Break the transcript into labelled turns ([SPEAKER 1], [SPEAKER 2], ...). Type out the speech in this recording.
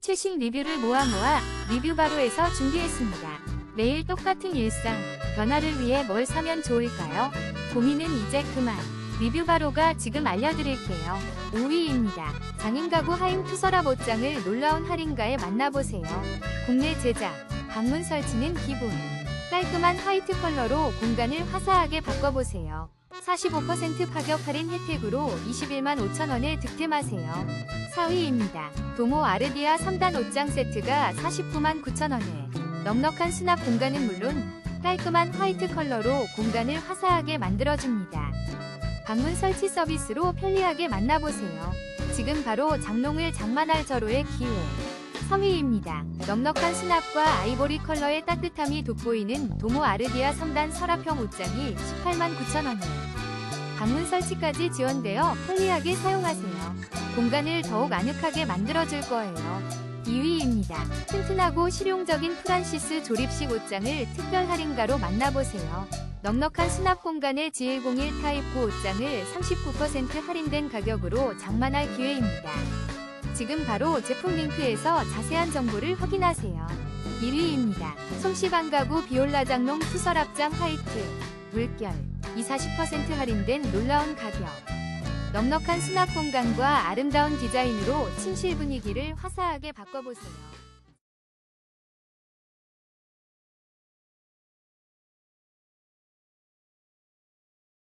[SPEAKER 1] 최신 리뷰를 모아 모아 리뷰 바로에서 준비했습니다. 매일 똑같은 일상, 변화를 위해 뭘 사면 좋을까요? 고민은 이제 그만. 리뷰 바로가 지금 알려드릴게요. 5위입니다. 장인 가구 하임 투서랍 옷장을 놀라운 할인가에 만나보세요. 국내 제작, 방문 설치는 기본. 깔끔한 화이트 컬러로 공간을 화사하게 바꿔보세요. 45% 파격 할인 혜택으로 21만 5천원에 득템하세요. 4위입니다. 도모 아르디아 3단 옷장 세트가 49만 9천원에 넉넉한 수납 공간은 물론 깔끔한 화이트 컬러로 공간을 화사하게 만들어줍니다. 방문 설치 서비스로 편리하게 만나보세요. 지금 바로 장롱을 장만할 절호의 기회. 3위입니다. 넉넉한 수납과 아이보리 컬러의 따뜻함이 돋보이는 도모 아르디아 3단 서랍형 옷장이 18만 9천원에 방문 설치까지 지원되어 편리하게 사용하세요. 공간을 더욱 아늑하게 만들어줄 거예요. 2위입니다. 튼튼하고 실용적인 프란시스 조립식 옷장을 특별 할인가로 만나보세요. 넉넉한 수납 공간의 GL01 타입 9 옷장을 39% 할인된 가격으로 장만할 기회입니다. 지금 바로 제품 링크에서 자세한 정보를 확인하세요. 1위입니다. 솜씨방 가구 비올라 장롱 투서랍장 화이트 물결 2, 40% 할인된 놀라운 가격 넉넉한 수납 공간과 아름다운 디자인으로 침실 분위기를 화사하게 바꿔보세요.